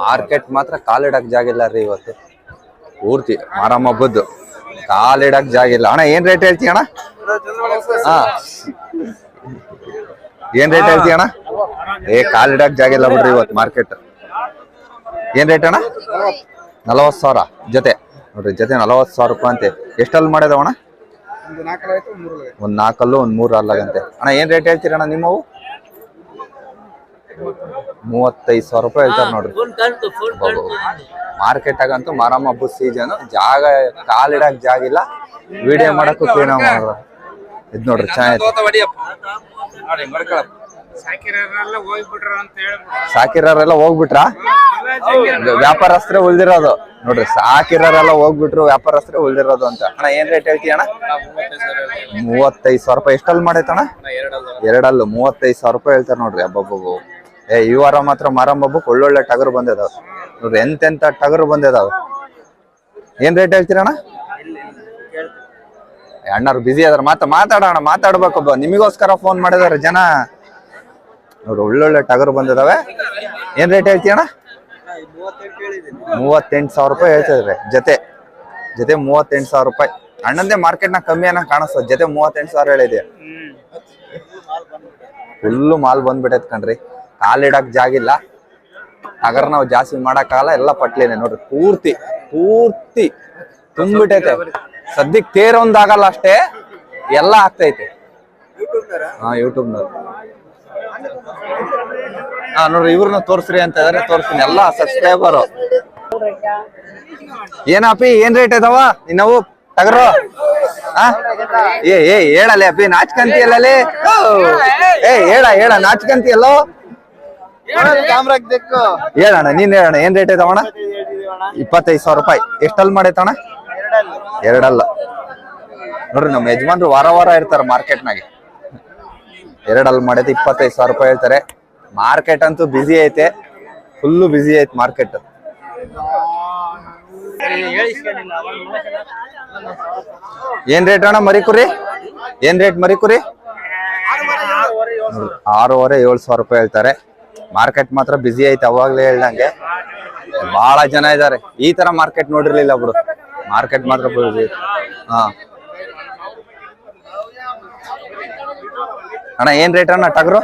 Market ಮಾತ್ರ ಕಾಲಿಡಕ್ ಜಾಗ ಇಲ್ಲ ರೀ ಇವತ್ತು. ಪೂರ್ತಿ ಮಾರಮ್ಮ ಹಬ್ಬದ್ದು. ಕಾಲಿಡಕ್ ಜಾಗ ಇಲ್ಲ. ಅಣ್ಣ, ಏನ್ ರೇಟ್ ಹೇಳ್ತೀಯ ಅಣ್ಣ? ಏನ್ ರೇಟ್ ಹೇಳ್ತೀಯ ಅಣ್ಣ? ಏ ಕಾಲಿಡಕ್ ಜಾಗ ಇಲ್ಲ ಬಿಡ್ರಿ ಇವತ್ತು ಮಾರ್ಕೆಟ್ ಏನ್ ರೇಟ್ ಅಣ್ಣ? ನಲವತ್ತು ಸಾವಿರ ಜೊತೆ. ನೋಡ್ರಿ, ಜೊತೆ ನಲವತ್ತು ಸಾವಿರ ರೂಪಾಯಿ ಅಂತೆ. ಎಷ್ಟಲ್ಲಿ ಮಾಡ್ಯದವಣ ಒಂದ್ ನಾಲ್ಕಲ್ಲು ಒಂದ್ ಮೂರು ಅಲ್ಲಾಗಂತೆ ಅಣ್ಣ, ಏನ್ ರೇಟ್ ಹೇಳ್ತೀರಣ್ಣ ನಿಮ್ಮವು? ಮೂವತ್ತೈದು ಸಾವಿರ ರೂಪಾಯಿ ಹೇಳ್ತಾರೆ ನೋಡ್ರಿ. ಮಾರ್ಕೆಟ್ ಆಗಂತೂ ಮಾರಮ್ಮ ಹಬ್ಬದ ಸೀಸನ್ ಜಾಗ ಕಾಲಿಡಕ್ ಜಾಗ ಇಲ್ಲ. ವಿಡಿಯೋ ಮಾಡಕ್ಕೂ ಕ್ಲೀನ್ ಮಾಡ್ರ. ಇದ್ ನೋಡ್ರಿ ಚೆನ್ನಾಗಿ ಸಾಕಿರೋರೆಲ್ಲ ಹೋಗ್ಬಿಟ್ರ ವ್ಯಾಪಾರಸ್ತ್ರ ಉಳ್ದಿರೋದು. ನೋಡ್ರಿ ಸಾಕಿರೋರೆಲ್ಲ ಹೋಗ್ಬಿಟ್ರು ವ್ಯಾಪಾರಸ್ತ್ರ ಉಳ್ದಿರೋದು ಅಂತ. ಅಣ್ಣ ಏನ್ ರೇಟ್ ಹೇಳ್ತೀಯ ಅಣ್ಣ? ಮೂವತ್ತೈದು ಸಾವಿರ ರೂಪಾಯಿ ಎಷ್ಟಲ್ಲಿ ಮಾಡೈತಣ್ಣ? ಎರಡಲ್ಲೂ. ಮೂವತ್ತೈದು ಸಾವಿರ ರೂಪಾಯಿ ಹೇಳ್ತಾರೆ ನೋಡ್ರಿ ಹಬ್ಬಬ್ಬು ಏ ಈ ವಾರ ಮಾತ್ರ ಹಬ್ಬಕ್ಕೆ ಒಳ್ಳೊಳ್ಳೆ ಟಗರು ಬಂದಿದಾವ. ನೋಡ್ರಿ ಎಂತೆಂತ ಟಗರು ಬಂದಿದಾವ. ಏನ್ ರೇಟ್ ಹೇಳ್ತೀರಣ್ಣ? ಏ, ಅಣ್ಣವ್ರು ಬಿಸಿ ಅದಾರ ಮಾತ ಮಾತಾಡೋಣ ಮಾತಾಡ್ಬೇಕು ನಿಮಗೋಸ್ಕರ ಫೋನ್ ಮಾಡಿದಾರೆ ಜನ. ನೋಡ್ರಿ ಒಳ್ಳೊಳ್ಳೆ ಟಗರು ಬಂದಿದಾವೆ. ಏನ್ ರೇಟ್ ಹೇಳ್ತೀಯಣ್ಣ? ಮೂವತ್ತೆಂಟು ಸಾವಿರ ರೂಪಾಯಿ ಹೇಳ್ತಿದ್ರೆ ಜೊತೆ ಜೊತೆ ಮೂವತ್ತೆಂಟು ಸಾವಿರ ರೂಪಾಯಿ. ಅಣ್ಣಂದೇ ಮಾರ್ಕೆಟ್ನಾಗ ಕಮ್ಮಿ ಅನ್ನ ಕಾಣಿಸ್ತದೆ ಜೊತೆ ಮೂವತ್ತೆಂಟು ಸಾವಿರ ಹೇಳಿದೆ ಫುಲ್ಲು ಮಾಲ್ ಬಂದ್ಬಿಟ್ಟೈತ್ ಕಣ್ರಿ. ಕಾಲಿಡಕ್ ಜಾಗಿಲ್ಲ ಅಗರ್ ನಾವು ಜಾಸ್ತಿ ಮಾಡಕ್ಕಾಗಲ್ಲ, ಎಲ್ಲ ಪಟ್ಲೇನೆ ನೋಡ್ರಿ, ಪೂರ್ತಿ ಪೂರ್ತಿ ತುಂಬಿಟ್ಟೈತೆ. ಸದ್ಯಕ್ ತೇರ ಒಂದಾಗಲ್ಲ ಅಷ್ಟೇ, ಎಲ್ಲ ಆಗ್ತೈತೆ. ಹಾ, ಯೂಟ್ಯೂಬ್ನವ್ರು. ಹಾ, ನೋಡ್ರಿ, ಇವ್ರನ್ನ ತೋರ್ಸ್ರಿ ಅಂತ ಇದಾರೆ, ತೋರಿಸ್ತೀನಿ. ಎಲ್ಲ ಸಬ್ಸ್ಕ್ರೈಬರ್ ಏನಪ್ಪಿ ಏನ್ ರೇಟ್ ಇದಾವ? ಇನ್ನವು ಟಗರು? ಆ? ಏ ಏ, ಹೇಳಲೆ ಅಪ್ಪಿ ನಾಚ್ಕಂತಿಯಲ್ಲೇ ಏ, ಹೇಳ ಹೇಳ ನಾಚ್ಕಂತಿಯಲ್ಲೋ ಹೇಳಣ್ಣ ನೀನ್ ಹೇಳಣ್ಣ ಏನ್ ರೇಟ್ ಐತವಣ ಇಪ್ಪತ್ತೈದು ಸಾವಿರ ರೂಪಾಯಿ. ಎಷ್ಟಲ್ಲಿ ಮಾಡೈತಣ ಎರಡಲ್ಲ. ನೋಡ್ರಿ ನಮ್ಮ ಯಜಮಾನ್ರು ವಾರ ವಾರ ಇರ್ತಾರ ಮಾರ್ಕೆಟ್ನಾಗೆ. ಎರಡಲ್ಲಿ ಮಾಡೈತೆ ಇಪ್ಪತ್ತೈದು ಸಾವಿರ ರೂಪಾಯಿ ಹೇಳ್ತಾರೆ. ಮಾರ್ಕೆಟ್ ಅಂತೂ ಬಿಸಿ ಐತೆ. ಫುಲ್ಲು ಬ್ಯುಸಿ ಐತೆ ಮಾರ್ಕೆಟ್ ಏನ್ ರೇಟ್ ಅಣ್ಣ ಮರಿಕುರಿ ಏನ್ ರೇಟ್ ಮರಿಕುರಿ ಆರೂವರೆ ಏಳು ಸಾವಿರ ರೂಪಾಯಿ ಹೇಳ್ತಾರೆ. ಮಾರ್ಕೆಟ್ ಮಾತ್ರ ಬ್ಯುಸಿ ಐತೆ ಅವಾಗ್ಲೇ ಹೇಳ್ದಂಗೆ. ಬಹಳ ಜನ ಇದಾರೆ. ಈ ತರ ಮಾರ್ಕೆಟ್ ನೋಡಿರ್ಲಿಲ್ಲ ಬಿಡು. ಮಾರ್ಕೆಟ್ ಮಾತ್ರ ಬ್ಯುಸಿ. ಹಾ. ಅಣ್ಣ ಏನ್ ರೇಟ್ ಅಣ್ಣ ಟಗರು?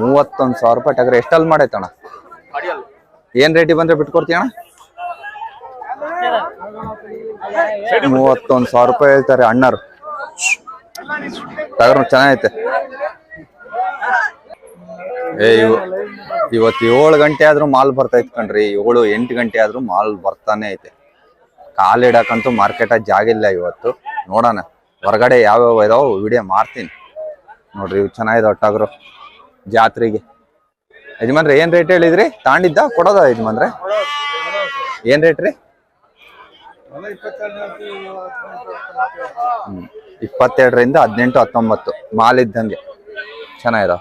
ಮೂವತ್ತೊಂದ್ ಸಾವಿರ. ರೂಪಾಯಿ ಟಗರು. ಎಷ್ಟಲ್ಲಿ ಮಾಡೈತಣ್ಣ ಏನ್ ರೇಟಿಗೆ ಬಂದ್ರೆ ಬಿಟ್ಕೊಡ್ತೀಯ ಅಣ್ಣ? ಮೂವತ್ತೊಂದ್ ಸಾವಿರ ರೂಪಾಯಿ ಹೇಳ್ತಾರೆ ಅಣ್ಣರು. ಟಗರು ಚೆನ್ನಾಗೈತೆ. ಏ, ಇವ್ ಇವತ್ತು ಏಳು ಗಂಟೆ ಆದ್ರೂ ಮಾಲ್ ಬರ್ತೈತ್ ಕಣ್ರಿ. ಏಳು, ಎಂಟು ಗಂಟೆ ಆದ್ರೂ ಮಾಲ್ ಬರ್ತಾನೆ ಐತೆ. ಕಾಲಿಡಕ್ಕಂತೂ ಮಾರ್ಕೆಟ್ ಜಾಗಿಲ್ಲ ಇವತ್ತು. ನೋಡೋಣ. ಹೊರಗಡೆ ಯಾವ್ಯಾವ ಇದಾವ ವಿಡಿಯೋ ಮಾಡ್ತೀನಿ. ನೋಡ್ರಿ, ಇವು ಚೆನ್ನಾಗಿದೆ ಒಟ್ಟಾಗ್ರು. ಜಾತ್ರೆಗೆ. ಯಜಮಾನ್ರಿ, ಏನ್ ರೇಟ್ ಹೇಳಿದ್ರಿ? ತಾಂಡಿದ್ದ, ಕೊಡೋದ ಯಜಮಾನ್ರೆ? ಏನ್ ರೇಟ್ ರೀ. ಇಪ್ಪತ್ತೆರಡರಿಂದ ಹದಿನೆಂಟು, ಹತ್ತೊಂಬತ್ತು. ಮಾಲ್ ಇದ್ದಂಗೆ. ಚೆನ್ನಾಗಿದಾವ.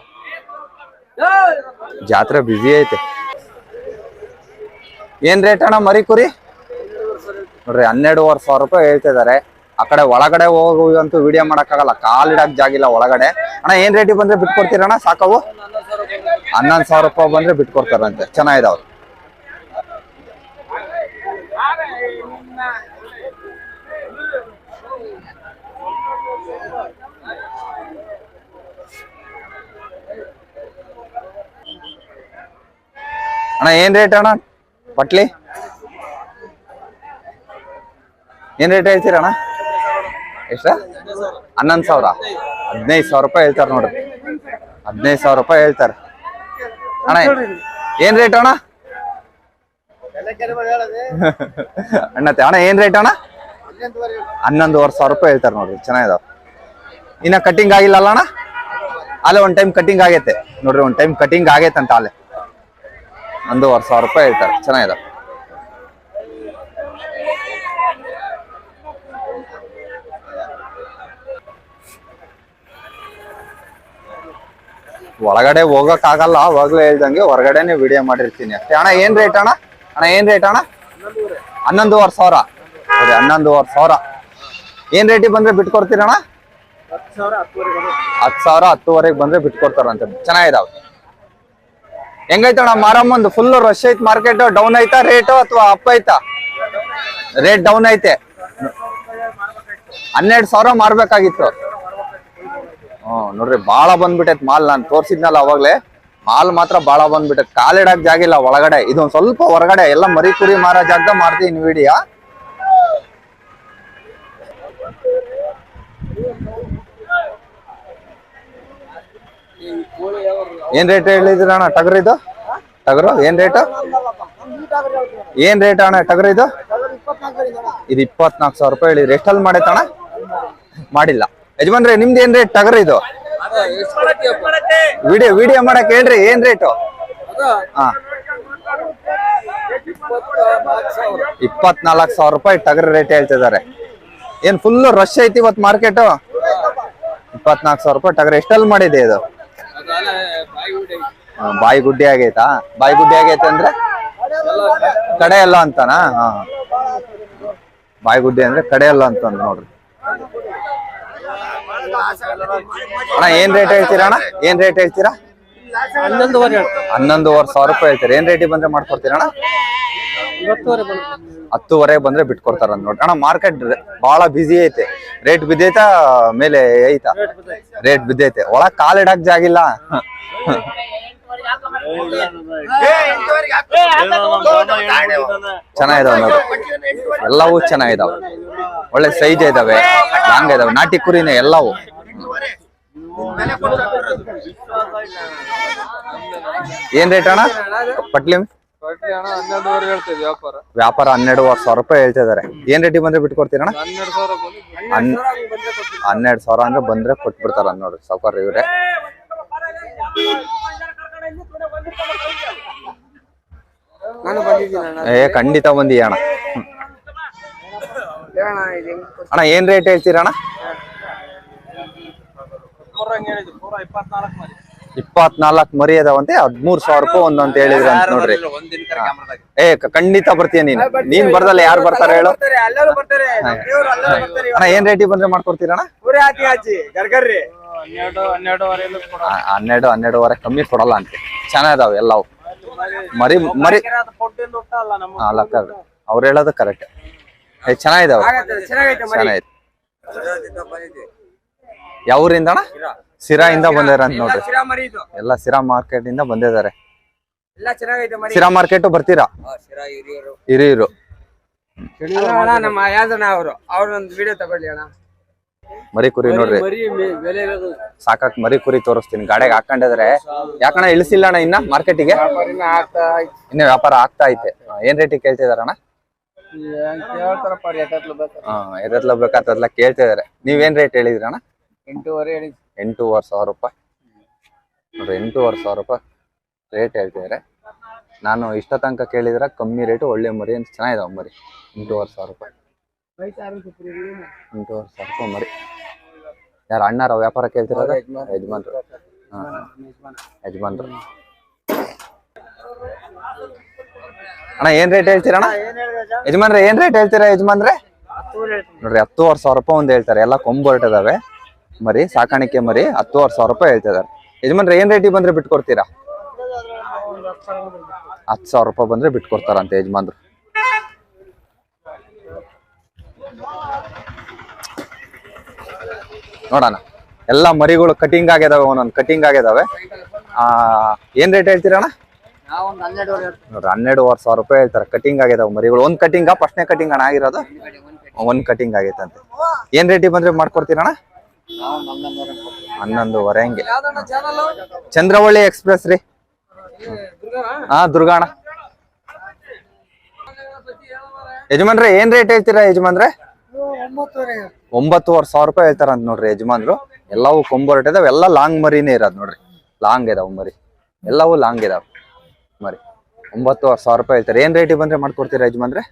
ಜಾತ್ರೆ ಬ್ಯುಸಿ ಐತೆ. ಏನ್ ರೇಟ್ ಅಣ್ಣ ಮರಿ ಕುರಿ? ನೋಡ್ರಿ ಹನ್ನೆರಡುವರೆ ಸಾವಿರ ರೂಪಾಯಿ ಹೇಳ್ತಿದ್ದಾರೆ ಆ ಕಡೆ ಒಳಗಡೆ ಹೋಗುವಂತೂ ವಿಡಿಯೋ ಮಾಡಕ್ಕಾಗಲ್ಲ. ಕಾಲಿಡಕ್ ಜಾಗಿಲ್ಲ ಒಳಗಡೆ. ಅಣ್ಣ, ಏನ್ ರೇಟಿಗೆ ಬಂದ್ರೆ ಬಿಟ್ಕೊಡ್ತೀರಣ್ಣ ಸಾಕವು? ಹನ್ನೊಂದು ಸಾವಿರ ರೂಪಾಯಿ ಬಂದ್ರೆ ಬಿಟ್ಕೊಡ್ತಾರಂತೆ ಚೆನ್ನಾಗಿದಾವ ಅಣ್ಣ, ಏನ್ ರೇಟ್ ಅಣ್ಣ? ಪಟ್ಲಿ? ಏನ್ ರೇಟ್ ಹೇಳ್ತೀರಣ್ಣ ಎಷ್ಟ? ಹನ್ನೊಂದು ಸಾವಿರ. ಹದಿನೈದು ಸಾವಿರ ರೂಪಾಯಿ ಹೇಳ್ತಾರೆ ನೋಡ್ರಿ. ಹದಿನೈದು ಸಾವಿರ ರೂಪಾಯಿ ಹೇಳ್ತಾರೆ. ಅಣ್ಣ, ಏನ್ ರೇಟ್ ಅಣ್ಣ? ಅಣ್ಣ ಅಣ್ಣ, ಏನ್ ರೇಟ್ ಅಣ್ಣ? ಹನ್ನೊಂದುವರೆ ಸಾವಿರ ರೂಪಾಯಿ ಹೇಳ್ತಾರೆ ನೋಡ್ರಿ ಚೆನ್ನಾಗಿದಾವ ಇನ್ನ ಕಟಿಂಗ್ ಆಗಿಲ್ಲ ಅಣ್ಣ? ಅಲ್ಲೇ ಒಂದ್ ಟೈಮ್ ಕಟಿಂಗ್ ಆಗೈತೆ. ನೋಡ್ರಿ, ಒಂದ್ ಟೈಮ್ ಕಟಿಂಗ್ ಆಗೈತೆ ಅಂತ ಅಲ್ಲೇ. ಒಂದೂವರೆ ಸಾವಿರ ರೂಪಾಯಿ ಹೇಳ್ತಾರೆ. ಚೆನ್ನಾಗಿದೆ. ಒಳಗಡೆ ಹೋಗಕ್ ಆಗಲ್ಲ ಅವಾಗ್ಲೇ ಹೇಳ್ದಂಗೆ ಹೊರಗಡೆನೆ ವಿಡಿಯೋ ಮಾಡಿರ್ತೀನಿ. ಅಷ್ಟೇ. ಅಣ್ಣ, ಏನ್ ರೇಟ್ ಅಣ್ಣ? ಅಣ್ಣ, ಏನ್ ರೇಟ್ ಅಣ್ಣ? ಹನ್ನೊಂದುವರೆ ಸಾವಿರ. ಸರಿ ಹನ್ನೊಂದುವರೆ ಸಾವಿರ. ಏನ್ ರೇಟಿಗೆ ಬಂದ್ರೆ ಬಿಟ್ಕೊಡ್ತೀರಣ್ಣ ಹತ್ತು ಸಾವಿರ ಹತ್ತುವರೆಗೆ ಬಂದ್ರೆ. ಬಿಟ್ಕೊಡ್ತಾರಂತೆ ಚೆನ್ನಾಗಿದಾವೆ ಹೆಂಗೈತಣ್ಣ ಮಾರಮ್ಮಂದು ಫುಲ್ ರಶ್ ಐತ್ ಮಾರ್ಕೆಟ್ ಡೌನ್ ಐತಾ ರೇಟು ಅಥವಾ ಅಪ್ ಐತಾ? ರೇಟ್ ಡೌನ್ ಐತೆ. ಹನ್ನೆರಡು ಸಾವಿರ ಮಾರ್ಬೇಕಾಗಿತ್ತು. ಹ್ಮ್, ನೋಡ್ರಿ, ಬಾಳ ಬಂದ್ಬಿಟ್ಟೈತ್ ಮಾಲ್. ನಾನು ತೋರ್ಸಿದ್ನಲ್ಲ ಅವಾಗ್ಲೇ. ಮಾಲ್ ಮಾತ್ರ ಬಾಳ ಬಂದ್ಬಿಟ್ಟೈತ್. ಕಾಲಿಡಕ್ ಜಾಗಿಲ್ಲ ಒಳಗಡೆ. ಇದೊಂದ್ ಸ್ವಲ್ಪ ಹೊರಗಡೆ. ಎಲ್ಲ ಮರಿ ಕುರಿ ಮಾರೋ ಜಾಗ ಮಾಡ್ತೀನಿ ವಿಡಿಯೋ. ಏನ್ ರೇಟ್ ಹೇಳಿದ್ರ ಅಣ್ಣ? ಟಗರ್ ಇದು? ಟಗರು? ಏನ್ ರೇಟ್ ಏನ್ ರೇಟ್ ಅಣ್ಣ ಟಗರ್ ಇದು? ಇದು ಇಪ್ಪತ್ನಾಲ್ಕು ಸಾವಿರ ರೂಪಾಯಿ ಹೇಳಿದ್ರಿ. ಎಷ್ಟಲ್ಲಿ ಮಾಡೈತಣ ಮಾಡಿಲ್ಲ. ಯಜಮಾನ್ರೆ, ನಿಮ್ದು ಏನ್ ರೇಟ್ ಟಗರ್ ಇದು? ವಿಡಿಯೋ ವಿಡಿಯೋ ಮಾಡಕ್ ಹೇಳ್ರಿ, ಏನ್ ರೇಟು ಹಾ. ಇಪ್ಪತ್ನಾಲ್ಕು ಸಾವಿರ ರೂಪಾಯಿ ಟಗರ್ ರೇಟ್ ಹೇಳ್ತಿದ್ದಾರೆ. ಏನ್ ಫುಲ್ ರಶ್ ಐತಿ ಇವತ್ತು ಮಾರ್ಕೆಟ್ ಇಪ್ಪತ್ನಾಲ್ಕು ಸಾವಿರ ರೂಪಾಯಿ ಟಗರ್ ಎಷ್ಟಲ್ಲಿ ಮಾಡಿದೆ ಇದು? ಬಾಯಿ ಗುಡ್ಡೆ ಆಗೈತಾ? ಬಾಯಿ ಗುಡ್ಡೆ ಆಗೈತೆ ಅಂದ್ರೆ? ಕಡೆ ಎಲ್ಲ ಅಂತಾನಾ? ಹಾ ಬಾಯಿ ಗುಡ್ಡೆ ಅಂದ್ರೆ ಕಡೆ ಎಲ್ಲ ಅಂತ ನೋಡ್ರಿ. ಅಣ್ಣ ಏನ್ ರೇಟ್ ಹೇಳ್ತೀರಾ ಅಣ್ಣ? ಏನ್ ರೇಟ್ ಹೇಳ್ತೀರಾ? ಹನ್ನೊಂದುವರೆ ಹನ್ನೊಂದುವರೆ ಸಾವಿರ ರೂಪಾಯಿ ಹೇಳ್ತೀರಾ. ಏನ್ ರೇಟಿಗೆ ಬಂದ್ರೆ ಮಾಡ್ಕೊಡ್ತೀರಾ ಅಣ್ಣ? ಇವತ್ತುವರೆ ಹತ್ತುವರೆ ಬಂದ್ರೆ ಬಿಟ್ಕೊಡ್ತಾರ ನೋಡಿ. ಅಣ್ಣ ಮಾರ್ಕೆಟ್ ಬಹಳ ಬಿಸಿ ಐತೆ. ರೇಟ್ ಬಿದ್ದೈತಾ? ಮೇಲೆ ಐತಾ? ರೇಟ್ ಬಿದ್ದೈತೆ. ಒಳಗ್ ಕಾಲಿಡಕ್ ಜಾಗಿಲ್ಲ ಚೆನ್ನಾಗಿದಾವ ನೋಡಿ. ಎಲ್ಲವೂ ಚೆನ್ನಾಗಿದಾವ. ಒಳ್ಳೆ ಸೈಜ್ ಇದಾವೆ. ಲಾಂಗ್ ಇದಾವೆ. ನಾಟಿ ಕುರಿನೇ ಎಲ್ಲವೂ. ಏನ್ ರೇಟ್ ಅಣ್ಣ? ಪಟ್ಲಿ ಅಣ್ಣ ಹನ್ನೆರಡುವರೆ ಹೇಳ್ತೀವಿ ವ್ಯಾಪಾರ. ವ್ಯಾಪಾರ ಹನ್ನೆರಡುವರೆ ಸಾವಿರ ರೂಪಾಯಿ ಹೇಳ್ತಿದಾರೆ ಏನ್ ರೇಟಿಗೆ ಬಂದ್ರೆ ಬಿಟ್ಕೊಡ್ತೀರಣ್ಣ? ಹನ್ನೆರಡು ಸಾವಿರ ಬಂದು ಹನ್- ಹನ್ನೆರಡು ಸಾವಿರ ಅಂದ್ರೆ ಬಂದ್ರೆ ಕೊಟ್ಬಿಡ್ತಾರ ನೋಡಿ ಸಾವುಕಾರ ಇವ್ರೆ. ನಾನು ಬಂದಿದ್ದೀನಿ ಅಣ್ಣ. ಏ ಖಂಡಿತ ಬಂದಿ ಅಣ್ಣ? ಹ್ಮ್. ಇದು ಅಣ್ಣ ಏನ್ ರೇಟ್ ಹೇಳ್ತೀರಣ್ಣ? ಪೂರ ಇಪ್ಪತ್ನಾಲ್ಕು ಮರಿ. ಇಪ್ಪತ್ನಾಲ್ಕು ಮರಿ ಅದಾವಂತೆ ಹದ್ಮೂರ್ ಸಾವಿರ ರೂಪಾಯಿ ಒಂದು ಅಂತ ಹೇಳಿದ್ರ ಅಂತ ನೋಡ್ರಿ. ಏ ಖಂಡಿತ ಬರ್ತೀಯ ನೀನ್. ನೀನ್ ಬರ್ದಲ್ಲ ಯಾರು ಬರ್ತಾರೆ ಹೇಳು. ಎಲ್ಲರೂ ಬರ್ತಾರೆ ದೇವ್ರು ಎಲ್ಲರೂ ಬರ್ತಾರೆ ಅಣ್ಣ ಏನ್ ರೇಟಿ ಬಂದ್ರೆ ಗರ್ಗರ್ರಿ ಹನ್ನೆರಡು ಹನ್ನೆರಡುವರೆ ಕಮ್ಮಿ ಕೊಡಲ್ಲ ಅಂತೆ. ಚೆನ್ನಾಗಿದಾವೆ ಎಲ್ಲವು. ಮರಿ ಮರಿ ಕೊಟ್ಟಿಂದ ಊಟ ಅಲ್ಲ ನಮ್ಮ ಅಲ್ಲ ಅವ್ರು ಹೇಳೋದು ಕರೆಕ್ಟ್ ಏ ಚೆನ್ನಾಗಿದಾವೆ. ಚೆನ್ನಾಗೈತೆ ಯಾವ ಯಾವ ಊರಿಂದ ಇಂದ ಬಂದಿರ ಅಂತ ನೋಡ್ರಿ. ಎಲ್ಲ ಸಿರಾ ಮಾರ್ಕೆಟ್ ಇಂದ ಬಂದಿದ್ದಾರೆ. ಸಿರಾ ಮಾರ್ಕೆಟ್ ಬರ್ತೀರಾ? ಹಿರಿಯರು. ಹಿರಿಯರು. ಅಣ್ಣ ನಮ್ಮ ಯಾವ್ದಣ್ಣ ಅವರು. ಅವ್ರೊಂದು ವಿಡಿಯೋ ತಗೊಳ್ಳಿ ಅಣ್ಣ. ಮರಿ ಕುರಿ ನೋಡ್ರಿ. ಸಾಕಾಕ್ ಮರಿ ಕುರಿ ತೋರಿಸ್ತೀನಿ. ಗಾಡಿಗೆ ಹಾಕೊಂಡಿದ್ರೆ ಯಾಕಣ್ಣ ಇಳಿಸಿಲ್ಲ ಅಣ್ಣ ಇನ್ನ ಮಾರ್ಕೆಟಿಗೆ ಇನ್ನ ವ್ಯಾಪಾರ ಆಗ್ತಾ ಐತೆ. ಏನ್ ರೇಟಿಗೆ ಕೇಳ್ತಿದಾರಣ್ಣ? ಹಾ ಎದೆಲ್ಲ ಬೇಕಾತದ್ಲ ಕೇಳ್ತಿದಾರೆ ನೀವೇನ್ ರೇಟ್ ಹೇಳಿದ್ರಣ್ಣ? ಎಂಟೂವರೆ ಹೇಳಿ ಎಂಟೂವರೆ ಸಾವಿರ ರೂಪಾಯಿ. ನೋಡ್ರಿ ಎಂಟೂವರೆ ಸಾವಿರ ರೂಪಾಯಿ ರೇಟ್ ಹೇಳ್ತಿದ್ದಾರೆ ನಾನು ಇಷ್ಟ ತನಕ ಕೇಳಿದ್ರೆ ಕಮ್ಮಿ ರೇಟು ಒಳ್ಳೆ ಮರಿ ಅಂತ ಚೆನ್ನಾಗಿದಾವ ಮರಿ. ಎಂಟೂವರೆ ಸಾವಿರ ರೂಪಾಯಿ. ಎಂಟೂವರೆ ಸಾವಿರ ರೂಪಾಯಿ ಮರಿ. ಯಾರು ಅಣ್ಣಾರ ವ್ಯಾಪಾರ ಕೇಳ್ತಿರೋದು? ಯಜಮಾನ್ರು. ಹಾ. ಯಜಮಾನ್ರು. ಅಣ್ಣ ಏನ್ ರೇಟ್ ಹೇಳ್ತೀರಣ್ಣ ಯಜಮಾನ್ರೆ ಏನ್ ರೇಟ್ ಹೇಳ್ತೀರಾ ಯಜಮಾನ್ರೆ? ನೋಡ್ರಿ ಹತ್ತುವರೆ ಸಾವಿರ ರೂಪಾಯಿ ಒಂದ್ ಹೇಳ್ತಾರೆ. ಎಲ್ಲ ಕೊಂಬು ಹೊರಟಿದಾವೆ. ಮರಿ, ಸಾಕಾಣಿಕೆ ಮರಿ, ಹತ್ತುವರೆ ಸಾವಿರ ರೂಪಾಯಿ ಹೇಳ್ತಿದಾರೆ ಯಜಮಾನ್ರೆ, ಏನ್ ರೇಟಿಗೆ ಬಂದ್ರೆ ಬಿಟ್ಕೊಡ್ತೀರಾ? ಹತ್ತು ಸಾವಿರ ರೂಪಾಯಿ ಬಂದ್ರೆ ಬಿಟ್ಕೊಡ್ತಾರಂತೆ ಯಜಮಾನ್ರು. ನೋಡೋಣ. ಎಲ್ಲ ಮರಿಗಳು ಕಟಿಂಗ್ ಆಗಿದಾವೆ ಒಂದೊಂದು ಕಟಿಂಗ್ ಆಗಿದಾವೆ ಏನ್ ರೇಟ್ ಹೇಳ್ತೀರಣ್ಣ ನೋಡ್ರಿ, ಹನ್ನೆರಡುವರೆ ಸಾವಿರ ರೂಪಾಯಿ ಹೇಳ್ತಾರೆ. ಕಟಿಂಗ್ ಆಗಿದಾವೆ ಮರಿಗಳು. ಒಂದ್ ಕಟಿಂಗ್ ಫಸ್ಟ್ನೇ ಕಟಿಂಗ್ ಅಣ್ಣ ಆಗಿರೋದು? ಒಂದ್ ಕಟಿಂಗ್ ಆಗೈತಂತೆ. ಏನ್ ರೇಟಿಗೆ ಬಂದ್ರೆ ಮಾಡ್ಕೊಡ್ತೀರಣ್ಣ ಹನ್ನೊಂದುವರೆ ಹಂಗೆ. ಚಂದ್ರವಳ್ಳಿ ಎಕ್ಸ್ಪ್ರೆಸ್ ರೀ. ಹಾ ದುರ್ಗಾಣ ಯಜಮಾನ್ರೆ ಏನ್ ರೇಟ್ ಹೇಳ್ತೀರಾ ಯಜಮಾನ್ರೆ ಒಂಬತ್ತುವರೆ ಸಾವಿರ ರೂಪಾಯಿ ಹೇಳ್ತಾರಂತ ನೋಡ್ರಿ ಯಜಮಾನ್ರು. ಎಲ್ಲವೂ ಇದಾವೆ ಎಲ್ಲ ಲಾಂಗ್ ಮರಿನೇ ಇರೋದು ನೋಡ್ರಿ. ಲಾಂಗ್ ಇದಾವೆ ಮರಿ. ಎಲ್ಲವೂ ಲಾಂಗ್ ಇದಾವೆ ಮರಿ. ಒಂಬತ್ತುವರೆ ಸಾವಿರ ರೂಪಾಯಿ ಹೇಳ್ತಾರೆ. ಏನ್ ರೇಟಿಗೆ ಬಂದ್ರೆ ಮಾಡ್ಕೊಡ್ತೀರಾ ಯಜಮಾನ್ರೆ?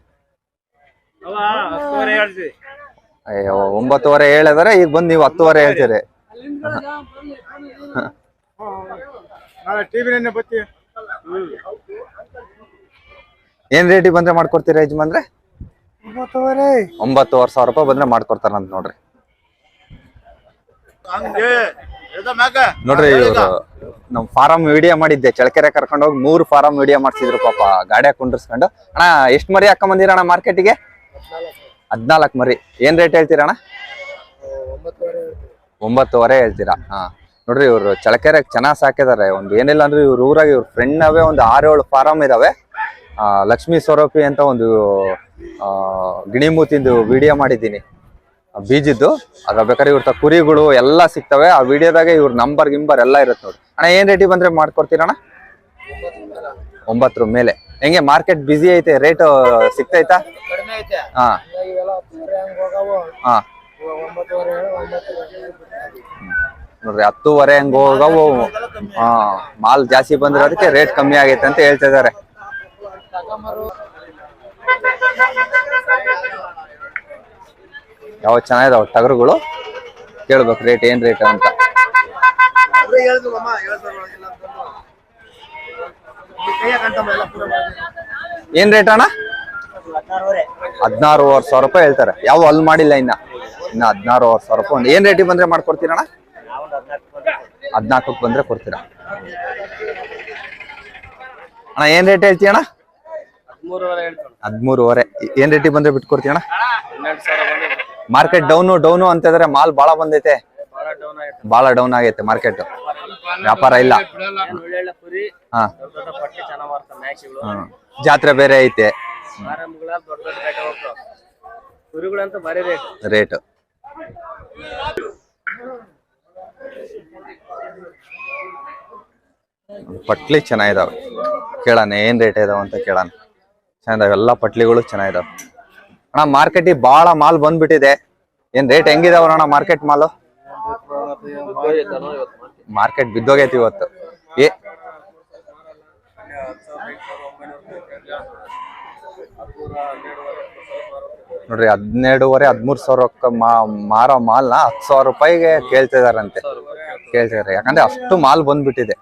ಅಯ್ಯೋ ಒಂಬತ್ತುವರೆ ಹೇಳಿದ್ರೆ ಈಗ ಬಂದು ನೀವು ಹತ್ತುವರೆ ಹೇಳ್ತೀರಿ. ಏನ್ ರೇಟಿಗೆ ಬಂದ್ರೆ ಮಾಡ್ಕೊಡ್ತೀರಾ ಯಜಮಾನ್ರೆ? ಒಂಬತ್ತುವರೆ. ಒಂಬತ್ತುವರೆ ಸಾವಿರ ರೂಪಾಯಿ ಬಂದ್ರೆ ಮಾಡ್ಕೊಡ್ತಾರಂತ ನೋಡ್ರಿ. ನೋಡ್ರಿ ಇವರು ನಮ್ ಫಾರಂ ವಿಡಿಯೋ ಮಾಡಿದ್ದೆ ಚಳಕೆರೆ ಕರ್ಕೊಂಡು ಹೋಗಿ ಮೂರು ಫಾರಂ ವಿಡಿಯೋ ಮಾಡ್ಸಿದ್ರು ಪಾಪ ಗಾಡಿಯಾಗ ಕುಂಡ್ರಸ್ಕೊಂಡು. ಅಣ್ಣ ಎಷ್ಟ್ ಮರಿ ಹಾಕೊಂಡ್ ಬಂದಿರಣ್ಣ ಮಾರ್ಕೆಟಿಗೆ ಹದ್ನಾಲ್ಕು ಮರಿ. ಏನ್ ರೇಟ್ ಹೇಳ್ತೀರಣ್ಣ ಒಂಬತ್ತುವರೆ ಹೇಳ್ತೀರಾ? ಹಾ. ನೋಡ್ರಿ, ಇವ್ರು ಚಳಕೆರೆ ಚೆನ್ನಾಗಿ ಸಾಕಿದ್ದಾರೆ ಒಂದು ಏನಿಲ್ಲ ಅಂದ್ರೆ ಇವ್ರ ಊರಾಗ ಇವ್ರ ಫ್ರೆಂಡ್ ಒಂದು ಆರು ಏಳು ಫಾರಂ ಇದಾವೆ ಲಕ್ಷ್ಮೀ ಸ್ವರೂಪಿ ಅಂತ ಒಂದು ಗಿಣಿಮೂತಿಂದು ವಿಡಿಯೋ ಮಾಡಿದ್ದೀನಿ. ಬೀಜದ್ದು. ಅದ್ರ ಬೇಕಾದ್ರೆ ಇವ್ರ ಕುರಿಗಳು ಎಲ್ಲ ಸಿಗ್ತವೆ. ಆ ವಿಡಿಯೋದಾಗ ಇವ್ರ ನಂಬರ್ ಗಿಂಬರ್ ಎಲ್ಲ ಇರುತ್ತೆ ನೋಡಿ ಅಣ್ಣ, ಏನ್ ರೇಟಿಗೆ ಬಂದ್ರೆ ಮಾಡ್ಕೊಡ್ತೀರಣ್ಣ ಒಂಬತ್ತರ ಮೇಲೆ. ಹೆಂಗೆ ಮಾರ್ಕೆಟ್ ಬಿಸಿ ಐತೆ ರೇಟ್ ಸಿಗ್ತೈತಾ? ಐತೆ. ಹಾ. ಇವೆಲ್ಲ ಹತ್ತುವರೆ ಹಂಗ್ ಹೋಗವು? ಹಾ. ಒಂಬತ್ತುವರೆ ಒಂಬತ್ತು ನೋಡ್ರಿ ಹತ್ತುವರೆ ಹಂಗ ಹೋಗವು? ಹಾ ಮಾಲ್ ಜಾಸ್ತಿ ಬಂದಿರೋದಕ್ಕೆ ರೇಟ್ ಕಮ್ಮಿ ಆಗೈತೆ ಅಂತ ಹೇಳ್ತಾ ಇದಾರೆ ಯಾವ ಚೆನ್ನಾಗಿದಾವ ಟಗರುಗಳು? ಕೇಳ್ಬೇಕು ರೇಟ್ ಏನ್ ರೇಟ್ ಅಂತ. ಏನ್ ರೇಟ್ ಅಣ್ಣ? ಹದಿನಾರೂವರೆ. ಸಾವಿರ ರೂಪಾಯಿ ಹೇಳ್ತಾರೆ. ಯಾವ ಅಲ್ಲಿ ಮಾಡಿಲ್ಲ ಇನ್ನ. ಇನ್ನ ಹದಿನಾರೂವರೆ ಸಾವಿರ ರೂಪಾಯಿ ಒಂದು. ಏನ್ ರೇಟಿಗೆ ಬಂದ್ರೆ ಮಾಡ್ಕೊಡ್ತೀರಣ್ಣ? ಹದಿನಾಲ್ಕಕ್ಕೆ ಬಂದ್ರೆ ಕೊಡ್ತೀರಾ? ಅಣ್ಣ ಏನ್ ರೇಟ್ ಹೇಳ್ತೀಯ ಅಣ್ಣ ಹದಿಮೂರುವರೆ. ಏನ್ ರೇಟಿಗೆ ಬಂದ್ರೆ ಬಂದಿದೆ ಮಾರ್ಕೆಟ್ ಡೌನು ಡೌನು ಅಂತಿದ್ರೆ ಮಾಲ್ ಬಾಳ ಬಂದೈತೆ. ಬಹಳ ಡೌನ್ ಬಾಳ ಡೌನ್ ಆಗೈತೆ ಮಾರ್ಕೆಟ್ ವ್ಯಾಪಾರ ಇಲ್ಲ. ಜಾತ್ರೆ ಬೇರೆ ಐತೆ. ದೊಡ್ಡ ದೊಡ್ಡ ರೇಟ್ ಹೋಗ್ತಾವ ಕುರಿಗಳಂತೂ ಭಾರಿ ರೇಟ್. ರೇಟ್. ಪಟ್ಲಿ ಚೆನ್ನಾಗಿದಾವೆ. ಕೇಳಾನ ಏನ್ ರೇಟ್ ಇದಾವ ಅಂತ ಕೇಳಾನ ಚೆನ್ನಾಗಿದಾವೆ. ಎಲ್ಲಾ ಪಟ್ಲಿಗಳು ಚೆನ್ನಾಗಿದಾವೆ. ಅಣ್ಣ ಮಾರ್ಕೆಟಿಗೆ ಬಹಳ ಮಾಲ್ ಬಂದ್ಬಿಟ್ಟಿದೆ. ಏನ್ ರೇಟ್ ಹೆಂಗಿದಾವ ಅಣ್ಣ ಮಾರ್ಕೆಟ್ ಮಾಲು? ಮಾರ್ಕೆಟ್ ಬಿದ್ದೋಗೈತಿ ಇವತ್ತು. ಏ. ನೋಡ್ರಿ ಹದಿನೆರಡುವರೆ ಹದಿಮೂರು ಮಾ ಮಾರೋ ಮಾಲ್ನ ಹತ್ತು ಸಾವಿರ ರೂಪಾಯಿಗೆ ಕೇಳ್ತಿದಾರಂತೆ. ಕೇಳ್ತಿದಾರೆ. ಯಾಕಂದ್ರೆ ಅಷ್ಟು ಮಾಲ್ ಬಂದ್ಬಿಟ್ಟಿದೆ.